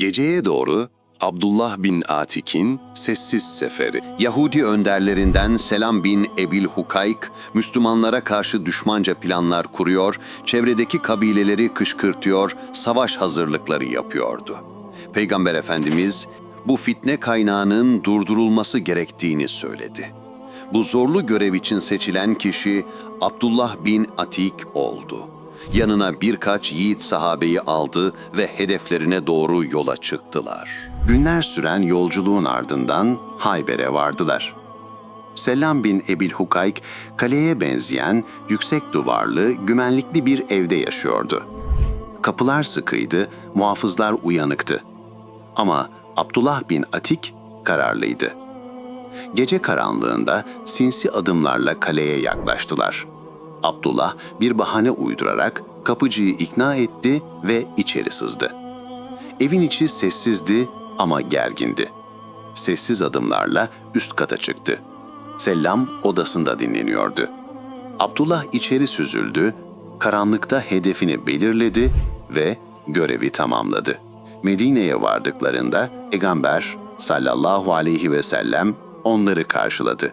Geceye doğru Abdullah bin Atik'in sessiz seferi. Yahudi önderlerinden Selam bin Ebil Hukayk, Müslümanlara karşı düşmanca planlar kuruyor, çevredeki kabileleri kışkırtıyor, savaş hazırlıkları yapıyordu. Peygamber Efendimiz bu fitne kaynağının durdurulması gerektiğini söyledi. Bu zorlu görev için seçilen kişi Abdullah bin Atik oldu. Yanına birkaç yiğit sahabeyi aldı ve hedeflerine doğru yola çıktılar. Günler süren yolculuğun ardından Hayber'e vardılar. Selam bin Ebil Hukayk, kaleye benzeyen, yüksek duvarlı, güvenlikli bir evde yaşıyordu. Kapılar sıkıydı, muhafızlar uyanıktı. Ama Abdullah bin Atik kararlıydı. Gece karanlığında sinsi adımlarla kaleye yaklaştılar. Abdullah bir bahane uydurarak kapıcıyı ikna etti ve içeri sızdı. Evin içi sessizdi ama gergindi. Sessiz adımlarla üst kata çıktı. Selam odasında dinleniyordu. Abdullah içeri süzüldü, karanlıkta hedefini belirledi ve görevi tamamladı. Medine'ye vardıklarında Peygamber sallallahu aleyhi ve sellem onları karşıladı.